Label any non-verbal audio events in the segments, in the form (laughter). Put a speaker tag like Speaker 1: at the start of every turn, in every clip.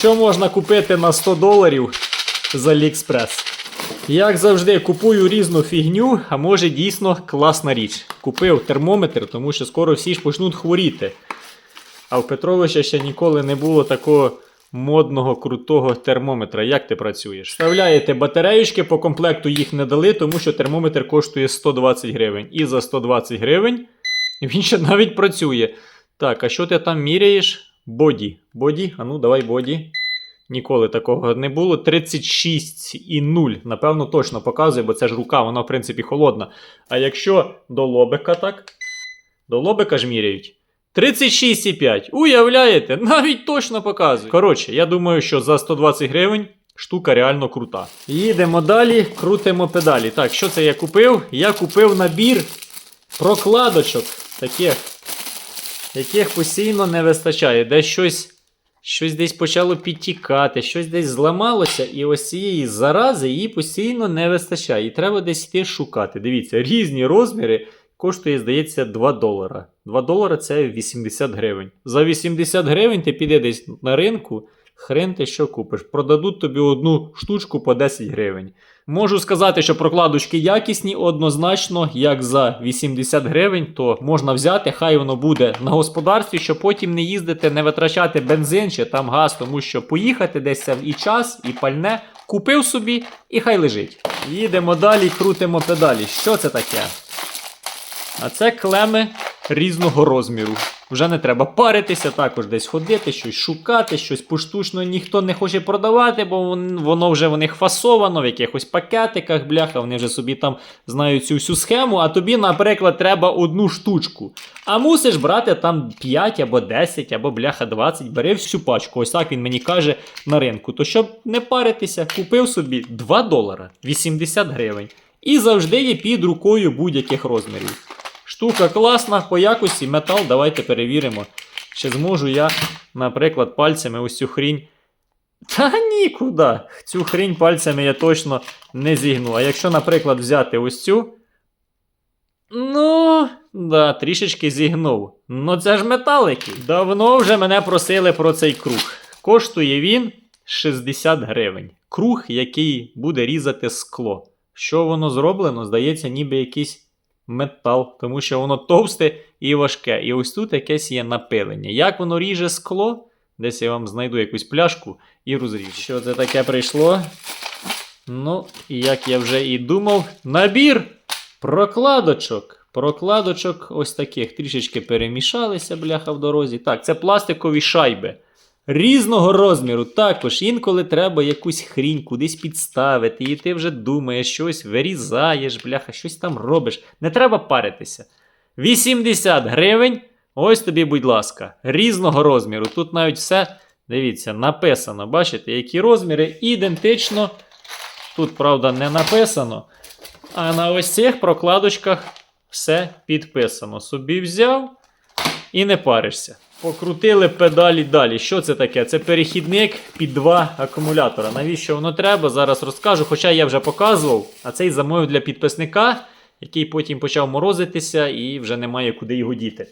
Speaker 1: Що можна купити на 100 доларів з Aliexpress? Як завжди, купую різну фігню, а може дійсно класна річ. Купив термометр, тому що скоро всі ж почнуть хворіти. А в Петровича ще ніколи не було такого модного крутого термометра. Як ти працюєш? Вставляєте батареючки, по комплекту їх не дали, тому що термометр коштує 120 гривень. І за 120 гривень він ще навіть працює. Так, а що ти там міряєш? Боді. Боді? А ну давай боді. Ніколи такого не було. 36,0. Напевно, точно показує, бо це ж рука, вона в принципі холодна. А якщо до лобика так, до лобика ж міряють. 36,5. Уявляєте, навіть точно показує. Коротше, я думаю, що за 120 гривень штука реально крута. Їдемо далі, крутимо педалі. Так, що це я купив? Я купив набір прокладочок таких, яких постійно не вистачає. Десь щось, щось десь почало підтікати, щось десь зламалося, і ось цієї зарази її постійно не вистачає. І треба десь йти шукати. Дивіться, різні розміри. Коштує, здається, 2 долара. 2 долара це 80 гривень. За 80 гривень ти піде десь на ринку, хрен ти що купиш. Продадуть тобі одну штучку по 10 гривень. Можу сказати, що прокладочки якісні, однозначно, як за 80 гривень, то можна взяти, хай воно буде на господарстві, щоб потім не їздити, не витрачати бензин чи там газ, тому що поїхати десь це і час, і пальне. Купив собі і хай лежить. Їдемо далі, крутимо педалі. Що це таке? А це клеми різного розміру. Вже не треба паритися, також десь ходити, щось шукати, щось поштучно ніхто не хоче продавати, бо воно вже в них фасовано в якихось пакетиках, бляха, вони вже собі там знають цю всю схему, а тобі, наприклад, треба одну штучку. А мусиш брати там 5 або 10, або бляха 20, бери всю пачку. Ось так він мені каже на ринку. То щоб не паритися, купив собі 2 долара 80 гривень. І завжди є під рукою будь-яких розмірів. Штука класна, по якості метал, давайте перевіримо. Чи зможу я, наприклад, пальцями ось цю хрінь. Та нікуди. Цю хрінь пальцями я точно не зігну. А якщо, наприклад, взяти ось цю. Ну, да, трішечки зігнув. Ну це ж металики. Давно вже мене просили про цей круг. Коштує він 60 гривень. Круг, який буде різати скло. Що воно зроблено, здається, ніби якийсь метал, тому що воно товсте і важке. І ось тут якесь є напилення. Як воно ріже скло? Десь я вам знайду якусь пляшку і розріжу. Що це таке прийшло? Ну, і як я вже і думав, набір прокладочок. Прокладочок ось таких трішечки перемішалися, бляха в дорозі. Так, це пластикові шайби. Різного розміру також інколи треба якусь хрінь кудись підставити, і ти вже думаєш, щось вирізаєш, бляха, щось там робиш. Не треба паритися. 80 гривень. Ось тобі, будь ласка, різного розміру. Тут навіть все, дивіться, написано. Бачите, які розміри ідентично. Тут, правда, не написано. А на ось цих прокладочках все підписано. Собі взяв і не паришся. Покрутили педалі далі. Що це таке? Це перехідник під два акумулятора. Навіщо воно треба? Зараз розкажу. Хоча я вже показував, а цей замовив для підписника, який потім почав морозитися і вже немає куди його діти.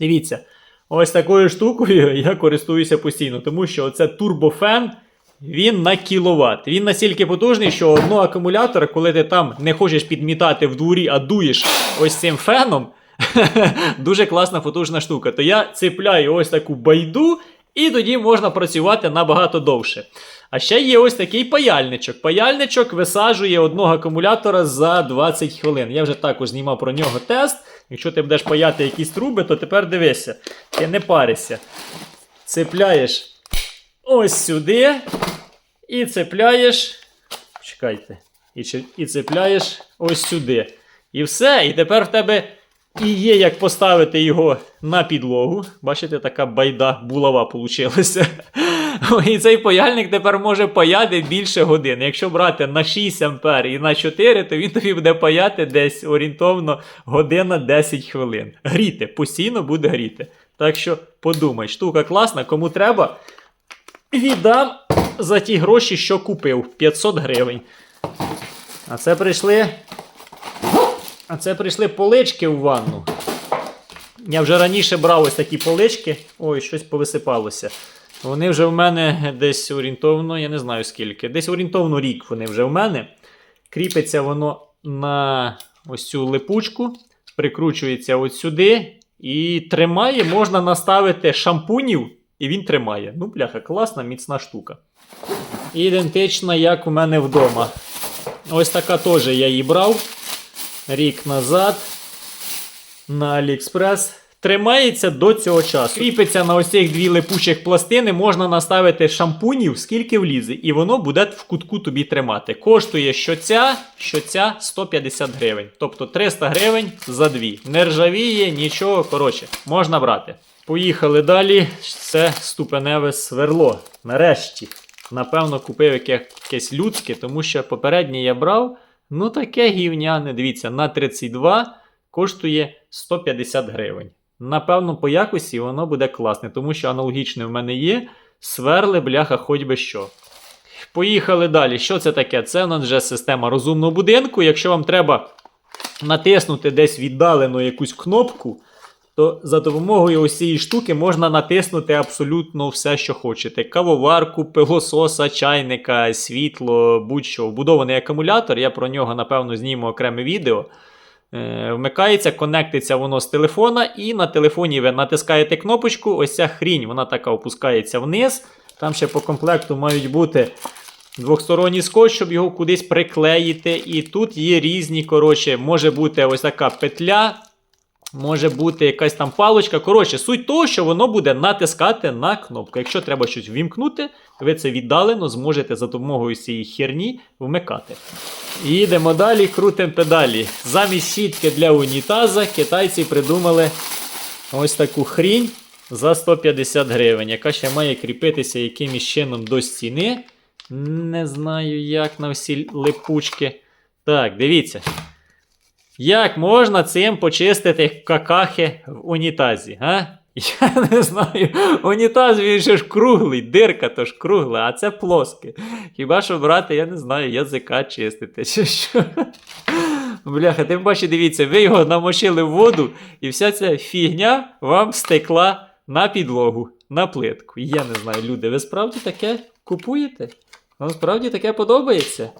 Speaker 1: Дивіться, ось такою штукою (laughs) я користуюся постійно, тому що оце турбофен. Він на кіловат. Він настільки потужний, що одного акумулятора, коли ти там не хочеш підмітати в дворі, а дуєш ось цим феном, (laughs) дуже класна потужна штука. То я цепляю ось таку байду, і тоді можна працювати набагато довше. А ще є ось такий паяльничок. Паяльничок висаджує одного акумулятора за 20 хвилин. Я вже також знімав про нього тест. Якщо ти будеш паяти якісь труби, то тепер дивися, ти не паришся. Цепляєш ось сюди. І цепляєш. Чекайте. І, і цепляєш ось сюди. І все. І тепер в тебе і є як поставити його на підлогу. Бачите, така байда булава получилася. (laughs) І цей паяльник тепер може паяти більше годин. Якщо брати на 6 ампер і на 4, то він тобі буде паяти десь орієнтовно година 10 хвилин. Гріти, постійно буде гріти. Так що подумай, штука класна, кому треба, віддам за ті гроші, що купив 500 гривень. А це прийшли. А це прийшли полички у ванну. Я вже раніше брав ось такі полички. Ой, щось повисипалося. Вони вже в мене десь орієнтовно, я не знаю скільки. Десь орієнтовно рік вони вже в мене. Кріпиться воно на ось цю липучку, прикручується от сюди і тримає, можна наставити шампунів, і він тримає. Ну, бляха, класна, міцна штука. Ідентична, як у мене вдома. Ось така теж я її брав рік назад на Аліекспрес. Тримається до цього часу. Кріпиться на ось цих дві липучих пластини, можна наставити шампунів, скільки влізе, і воно буде в кутку тобі тримати. Коштує що ця, що ця 150 гривень. Тобто 300 гривень за дві. Не ржавіє, нічого. Коротше, можна брати. Поїхали далі. Це ступеневе сверло. Нарешті. Напевно, купив якесь людське, тому що попереднє я брав. Ну, таке гівняне. Дивіться, на 32 коштує 150 гривень. Напевно, по якості воно буде класне, тому що аналогічне в мене є. Сверли, бляха, хоч би що. Поїхали далі. Що це таке? Це у нас вже система розумного будинку. Якщо вам треба натиснути десь віддалено якусь кнопку, то за допомогою ось цієї штуки можна натиснути абсолютно все, що хочете: кавоварку, пилососа, чайника, світло, будь-що. Вбудований акумулятор. Я про нього, напевно, зніму окреме відео. Е, Вмикається, конектиться воно з телефона, і на телефоні ви натискаєте кнопочку. Ось ця хрінь, вона така опускається вниз. Там ще по комплекту мають бути двохсторонній скотч, щоб його кудись приклеїти. І тут є різні, коротше, може бути ось така петля. Може бути якась там паличка. Коротше, суть того, що воно буде натискати на кнопку. Якщо треба щось ввімкнути, ви це віддалено зможете за допомогою цієї херні вмикати. І йдемо далі, крутимо педалі. Замість щітки для унітаза китайці придумали ось таку хрінь за 150 гривень, яка ще має кріпитися якимось чином до стіни. Не знаю, як на всі липучки. Так, дивіться. Як можна цим почистити какахи в унітазі? А? Я не знаю. Унітаз він же ж круглий, дирка то ж кругла, а це плоске. Хіба що брати, я не знаю, язика чистити чи що. Бляха, тим паче, дивіться, ви його намочили в воду, і вся ця фігня вам стекла на підлогу, на плитку. Я не знаю, люди, ви справді таке купуєте? Вам справді таке подобається?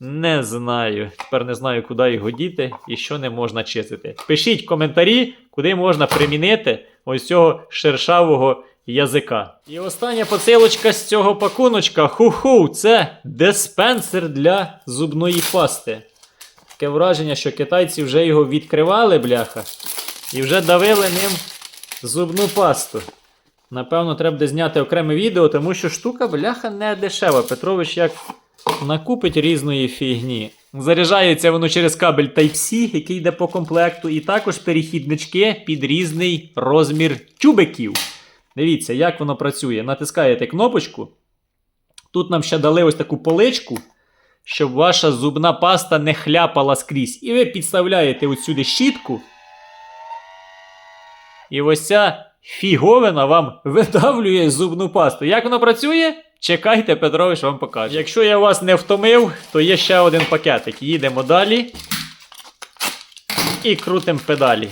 Speaker 1: Не знаю. Тепер не знаю, куди його діти і що не можна чистити. Пишіть коментарі, куди можна примінити ось цього шершавого язика. І остання посилочка з цього пакуночка. Ху-ху, це диспенсер для зубної пасти. Таке враження, що китайці вже його відкривали, бляха, і вже давили ним зубну пасту. Напевно, треба буде зняти окреме відео, тому що штука, бляха, не дешева. Петрович як накупить різної фігні. Заряджається воно через кабель Type-C, який йде по комплекту, і також перехіднички під різний розмір тюбиків. Дивіться, як воно працює. Натискаєте кнопочку. Тут нам ще дали ось таку поличку, щоб ваша зубна паста не хляпала скрізь. І ви підставляєте ось сюди щітку. І ось ця фіговина вам (laughs) видавлює зубну пасту. Як воно працює? Чекайте, Петрович вам покаже. Якщо я вас не втомив, то є ще один пакетик. Їдемо далі. І крутимо педалі.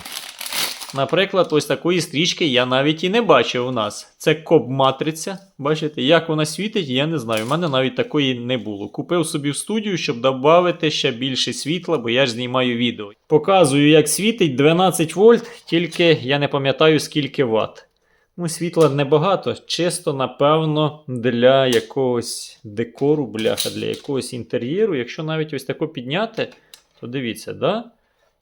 Speaker 1: Наприклад, ось такої стрічки я навіть і не бачив у нас. Це коп-матриця. Бачите, як вона світить, я не знаю. У мене навіть такої не було. Купив собі в студію, щоб додати ще більше світла, бо я ж знімаю відео. Показую, як світить 12 вольт, тільки я не пам'ятаю скільки ватт. Ну, світла небагато, чисто, напевно, для якогось декору, бляха, для якогось інтер'єру. Якщо навіть ось тако підняти, то дивіться, да?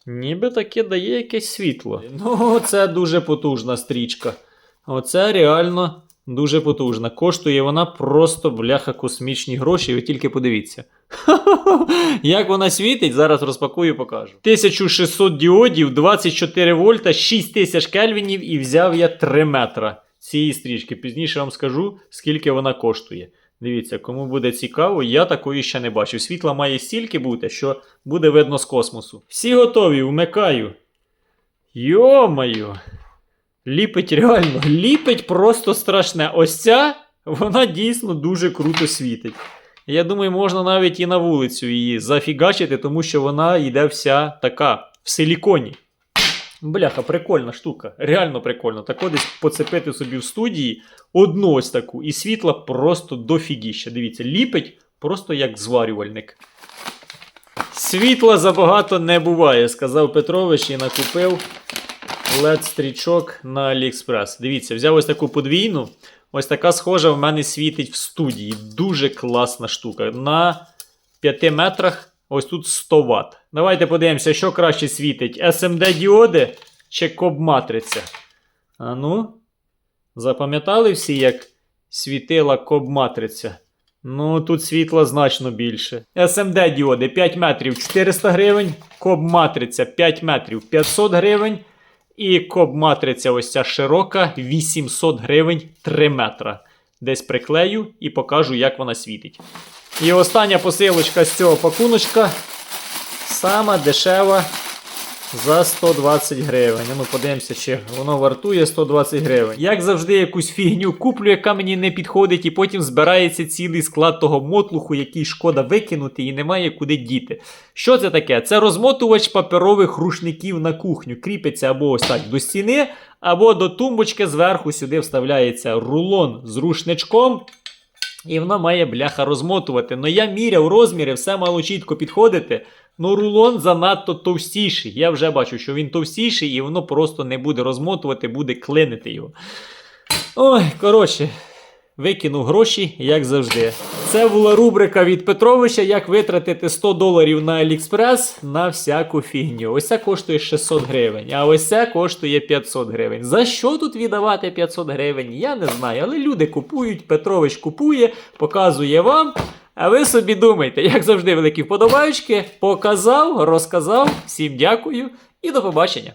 Speaker 1: Ніби таке дає якесь світло. Ну, це дуже потужна стрічка. Оце реально дуже потужна. Коштує вона просто бляха космічні гроші. Ви тільки подивіться. (laughs) Як вона світить, зараз розпакую покажу. 1600 діодів, 24 вольта, 6000 кельвінів і взяв я 3 метра цієї стрічки. Пізніше вам скажу, скільки вона коштує. Дивіться, кому буде цікаво, я такої ще не бачив. Світла має стільки бути, що буде видно з космосу. Всі готові, вмикаю. Йо-маю. Ліпить реально, ліпить просто страшне. Ось ця, вона дійсно дуже круто світить. Я думаю, можна навіть і на вулицю її зафігачити, тому що вона йде вся така в силіконі. Бляха, прикольна штука. Реально прикольно. Так от десь поцепити собі в студії одну ось таку, і світла просто дофігіща. Дивіться, ліпить просто як зварювальник. Світла забагато не буває, сказав Петрович і накупив led стрічок на AliExpress. Дивіться, взяв ось таку подвійну. Ось така схожа в мене світить в студії. Дуже класна штука. На 5 метрах ось тут 100 Вт. Давайте подивимося, що краще світить: SMD діоди чи коб матриця. А ну, запам'ятали всі, як світила коб матриця? Ну, тут світла значно більше. SMD діоди 5 метрів 400 гривень, коб матриця 5 метрів 500 гривень. І коб матриця ось ця широка 800 гривень 3 метра. Десь приклею і покажу, як вона світить. І остання посилочка з цього пакуночка. Сама дешева за 120 гривень. Ну, подивимося, чи воно вартує 120 гривень. Як завжди, якусь фігню куплю, яка мені не підходить, і потім збирається цілий склад того мотлуху, який шкода викинути і немає куди діти. Що це таке? Це розмотувач паперових рушників на кухню. Кріпиться або ось так до стіни, або до тумбочки зверху сюди вставляється рулон з рушничком. І воно має бляха розмотувати. Ну я міряв розміри, все мало чітко підходити. Ну, рулон занадто товстіший. Я вже бачу, що він товстіший, і воно просто не буде розмотувати, буде клинити його. Ой, коротше, викинув гроші, як завжди. Це була рубрика від Петровича, як витратити 100 доларів на Аліекспрес на всяку фігню. Ось це коштує 600 гривень, а ось це коштує 500 гривень. За що тут віддавати 500 гривень? Я не знаю, але люди купують, Петрович купує, показує вам. А ви собі думайте, як завжди, великі вподобаючки. Показав, розказав. Всім дякую і до побачення.